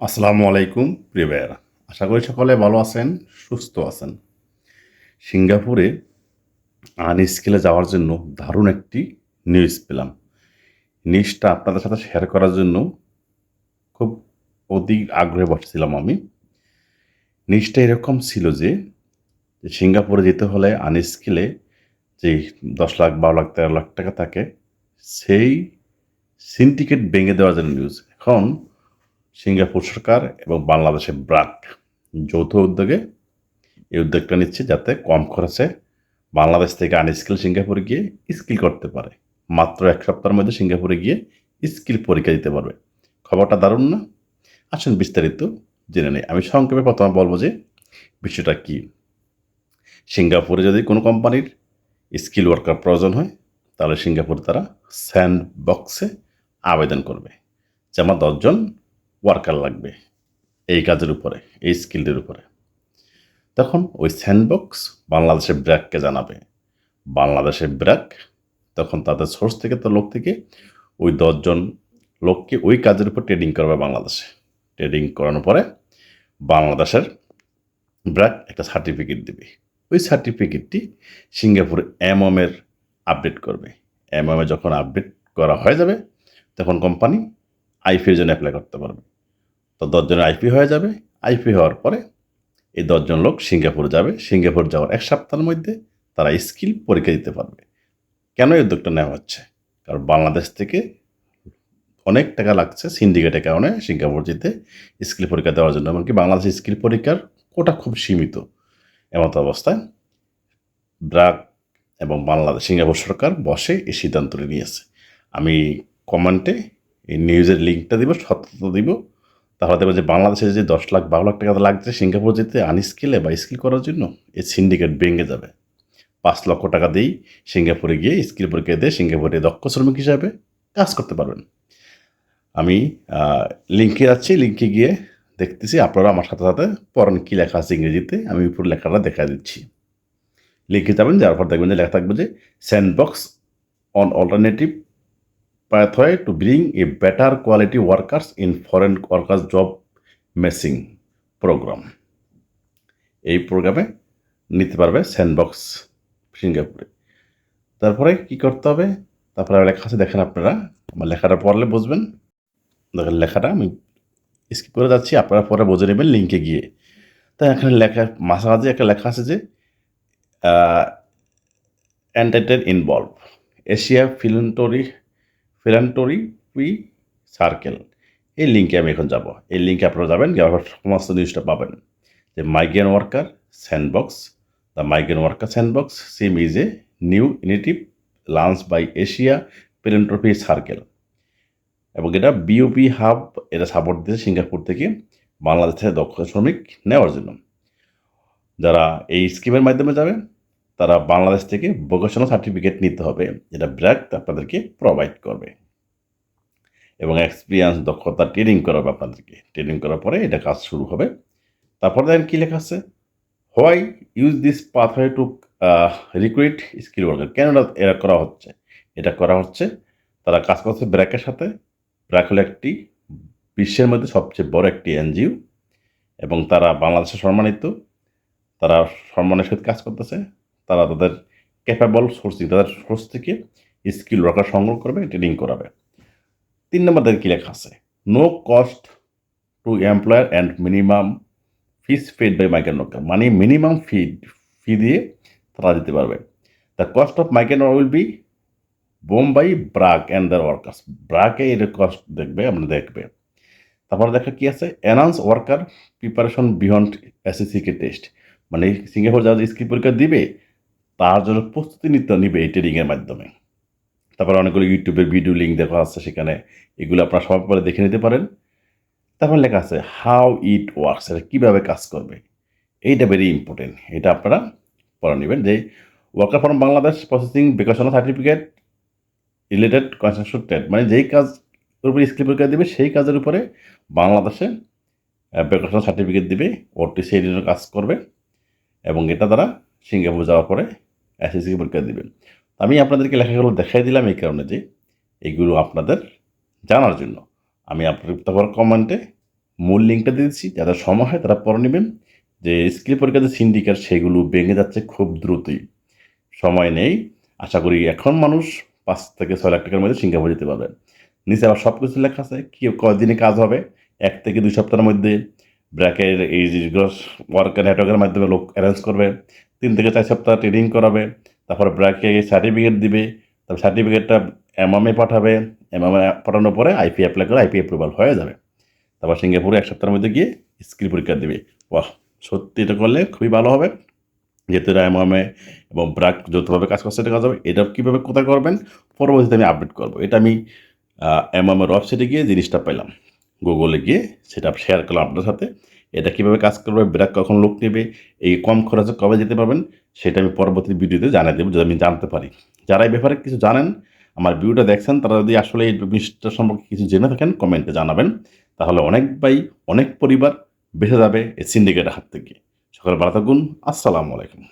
আসসালামু আলাইকুম, প্রিয় ভাইয়েরা। আশা করি সকলে ভালো আছেন, সুস্থ আছেন। সিঙ্গাপুরে আন স্কিলে যাওয়ার জন্য দারুণ একটি নিউজ পেলাম। নিউজটা আপনাদের সাথে শেয়ার করার জন্য খুব অধিক আগ্রহে বসেছিলাম আমি। নিউজটা এরকম ছিল যে সিঙ্গাপুরে যেতে হলে আন স্কিলে যে দশ লাখ, বারো লাখ, তেরো লাখ টাকা থাকে, সেই সিন্ডিকেট ভেঙে দেওয়ার জন্য নিউজ এখন সিঙ্গাপুর সরকার এবং বাংলাদেশের ব্রাক যৌথ উদ্যোগে এই উদ্যোগটা নিচ্ছে যাতে কম খরচে বাংলাদেশ থেকে আনস্কিল সিঙ্গাপুরে গিয়ে স্কিল করতে পারে। মাত্র এক সপ্তাহের মধ্যে সিঙ্গাপুরে গিয়ে স্কিল পরীক্ষা দিতে পারবে। খবরটা দারুণ না? আসুন বিস্তারিত জেনে নেই। আমি সংক্ষেপে প্রথমে বলব যে বিষয়টা কী? সিঙ্গাপুরে যদি কোনো কোম্পানির স্কিল ওয়ার্কার প্রয়োজন হয়, তাহলে সিঙ্গাপুর তারা স্যান্ড বক্সে আবেদন করবে। যেমন দশজন ওয়ার্কার লাগবে এই কাজের উপরে, এই স্কিলটির উপরে। তখন ওই স্যান্ডবক্স বাংলাদেশের ব্র্যাককে জানাবে। বাংলাদেশের ব্র্যাক তখন তাদের সোর্স থেকে তো লোক থেকে ওই দশজন লোককে ওই কাজের উপর ট্রেডিং করবে বাংলাদেশে। ট্রেডিং করানোর পরে বাংলাদেশের ব্র্যাক একটা সার্টিফিকেট দেবে। ওই সার্টিফিকেটটি সিঙ্গাপুর এমএমের আপডেট করবে। এমএমে যখন আপডেট করা হয়ে যাবে, তখন কোম্পানি আইপির জন্য অ্যাপ্লাই করতে পারবে। তো দশজনের আইপি হয়ে যাবে। আইপি হওয়ার পরে এই দশজন লোক সিঙ্গাপুর যাবে। সিঙ্গাপুর যাওয়ার এক সপ্তাহের মধ্যে তারা স্কিল পরীক্ষা দিতে পারবে। কেন এই উদ্যোগটা নেওয়া হচ্ছে? কারণ বাংলাদেশ থেকে অনেক টাকা লাগছে সিন্ডিকেটের কারণে সিঙ্গাপুর যেতে স্কিল পরীক্ষা দেওয়ার জন্য। এমনকি বাংলাদেশ স্কিল পরীক্ষার কোটা খুব সীমিত। এমত অবস্থায় ব্রাক এবং বাংলাদেশ, সিঙ্গাপুর সরকার বসে এই সিদ্ধান্তটি নিয়েছে। আমি কমেন্টে এই নিউজের লিঙ্কটা দিব, সত্যতা দিব। তাহলে দেখবেন যে বাংলাদেশে যে দশ লাখ, বারো লাখ টাকা লাগছে সিঙ্গাপুর যেতে আনস্কিলে বা স্কিল করার জন্য এই সিন্ডিকেট ভেঙে যাবে। পাঁচ লক্ষ টাকা দিয়েই সিঙ্গাপুরে গিয়ে স্কিল পরীক্ষা দিয়ে সিঙ্গাপুরে দক্ষ শ্রমিক হিসাবে কাজ করতে পারবেন। আমি লিঙ্কে যাচ্ছি লিঙ্কে গিয়ে দেখতেছি, আপনারা আমার সাথে সাথে পড়েন কী লেখা আছে ইংরেজিতে, আমি পুরো লেখাটা দেখা দিচ্ছি। লিখে যাবেন যার পর দেখবেন যে লেখা থাকবে যে sandbox on alternative pathway to bring a better quality workers in foreign workers job matching program. এই প্রোগ্রামে নিতে পারবে স্যান্ডবক্স সিঙ্গাপুরে তারপরে কি করতে হবে? তারপরে লেখা আছে, দেখেন আপনারা, আমার লেখাটা পড়লে বুঝবেন। দেখেন লেখাটা, আমি স্কিপ করে যাচ্ছি, আপনারা পরে বুঝে নেবেন লিঙ্কে গিয়ে। তাই এখানে লেখা, মাঝামাঝি একটা লেখা আছে যে entitled involve Asia philanthropy philanthropy P circle. এই লিঙ্কে আমি এখন যাব। এই লিঙ্কে আপনারা যাবেন যাওয়ার সমস্ত নিউজটা পাবেন। যে migrant worker sandbox the migrant worker sandbox scheme is a new initiative launch by Asia philanthropy circle এবং এটা বিওপি হাব এটা সাপোর্ট দিয়েছে সিঙ্গাপুর থেকে বাংলাদেশ দক্ষ শ্রমিক নেওয়ার জন্য। যারা এই স্কিমের মাধ্যমে যাবে তারা বাংলাদেশ থেকে ভোকেশনাল সার্টিফিকেট নিতে হবে, যেটা ব্র্যাক আপনাদেরকে প্রোভাইড করবে। এবং এক্সপিরিয়েন্স দক্ষতা ট্রেনিং করাবে আপনাদেরকে। ট্রেনিং করার পরে এটা কাজ শুরু হবে। তারপরে দেখেন কী লেখা আছে? Why use this pathway to recruit skill worker কেন এরা করা হচ্ছে? এটা করা হচ্ছে, তারা কাজ করছে ব্র্যাকের সাথে। ব্র্যাক হলো একটি বিশ্বের মধ্যে সবচেয়ে বড় একটি এনজিও। এবং তারা বাংলাদেশে সম্মানিত, তারা সম্মানের সাথে কাজ করতেছে। তারা তাদের ক্যাপেবল সোর্সিং তাদের সোর্স থেকে স্কিল ওয়ার্কার সংগ্রহ করবে ট্রেনিং করাবে। তিন নম্বর তাদের কী লেখা আছে? No cost to employer and minimum fees paid by migrant worker মানে মিনিমাম ফি ফি দিয়ে তারা দিতে পারবে। The cost of migrant will be borne by BRAC and the workers ব্রাকে এর কস্ট দেখবে আপনি দেখবে। তারপরে দেখা কি আছে? অ্যানাউন্স ওয়ার্কার প্রিপারেশন বিয়ন্ড এসএসসিকে টেস্ট মানে সিঙ্গাপুর যারা স্কিল পরীক্ষা দিবে তার জন্য প্রস্তুতি নিতে নিবে এই ট্রেনিংয়ের মাধ্যমে। তারপরে অনেকগুলো ইউটিউবের ভিডিও লিঙ্ক দেখা আছে, সেখানে এগুলো আপনারা সবাই পরে দেখে নিতে পারেন। তারপর লেখা আছে হাউ ইট ওয়ার্কস এটা কীভাবে কাজ করবে? এইটা ভেরি ইম্পর্টেন্ট এটা আপনারা পড়ে নেবেন যে worker from Bangladesh processing vocational certificate related construction trade মানে যেই কাজ উপরে স্কিল পরীক্ষা দেবে, সেই কাজের উপরে বাংলাদেশে ভেকেশনাল সার্টিফিকেট দিবে ওটি সেই কাজ করবে এবং এটা দ্বারা সিঙ্গাপুর যাওয়ার পরে এসএসসি পরীক্ষা দেবেন। আমি আপনাদেরকে লেখাগুলো দেখাই দিলাম এই কারণে যে এগুলো আপনাদের জানার জন্য। আমি আপনাদের তারপর কমেন্টে মূল লিঙ্কটা দিয়ে দিচ্ছি যাদের সময় হয় তারা পড়ে নেবেন। যে স্কিল পরীক্ষার যে সিন্ডিকেট সেগুলো ভেঙে যাচ্ছে খুব দ্রুতই। সময় নেই। আশা করি এখন মানুষ পাঁচ থেকে ছয় লাখ টাকার মধ্যে সিঙ্গাপুর যেতে পারবে। নিচে আবার সব কিছু লেখা আছে, কি কদিনে কাজ হবে? এক থেকে দুই সপ্তাহের মধ্যে। ব্র্যাকের এই ওয়ার্কার নেটওয়ার্কের মাধ্যমে লোক অ্যারেঞ্জ করবে। তিন থেকে চার সপ্তাহ ট্রেনিং করাবে, তারপর ব্র্যাকে সার্টিফিকেট দিবে, তারপর সার্টিফিকেটটা এমএমএ পাঠাবে এমএমএ পাঠানোর পরে আইপি অ্যাপ্লাই করে আইপি অ্যাপ্রুভাল হয়ে যাবে। তারপর সিঙ্গাপুরে এক সপ্তাহের মধ্যে গিয়ে স্কিল পরীক্ষা দেবে। বাহ, সত্যি এটা করলে খুবই ভালো হবে। যেহেতু এটা এমএমএ এবং ব্রাক যৌথভাবে কাজ করছে, এটা কাজ হবে। এটা কীভাবে, কোথায় করবেন? পরবর্তীতে আমি আপডেট করব। এটা আমি এমএমএর ওয়েবসাইটে গিয়ে জিনিসটা পেলাম গুগলে গিয়ে সেটা শেয়ার করলাম আপনার সাথে। এটা কীভাবে কাজ করবে, বিরাট কখন লোক নেবে, এই কম খরচে কবে যেতে পারবেন, সেটা আমি পরবর্তী ভিডিওতে জানিয়ে দেবো, যদি আমি জানতে পারি। যারা এই ব্যাপারে কিছু জানেন, আমার ভিডিওটা দেখছেন, তারা যদি আসলে এই জিনিসটা সম্পর্কে কিছু জেনে থাকেন, কমেন্টে জানাবেন। তাহলে অনেক ভাই, অনেক পরিবার বেঁচে যাবে এই সিন্ডিকেটের হাত থেকে। সকালে ভালো থাকুন, আসসালামু আলাইকুম।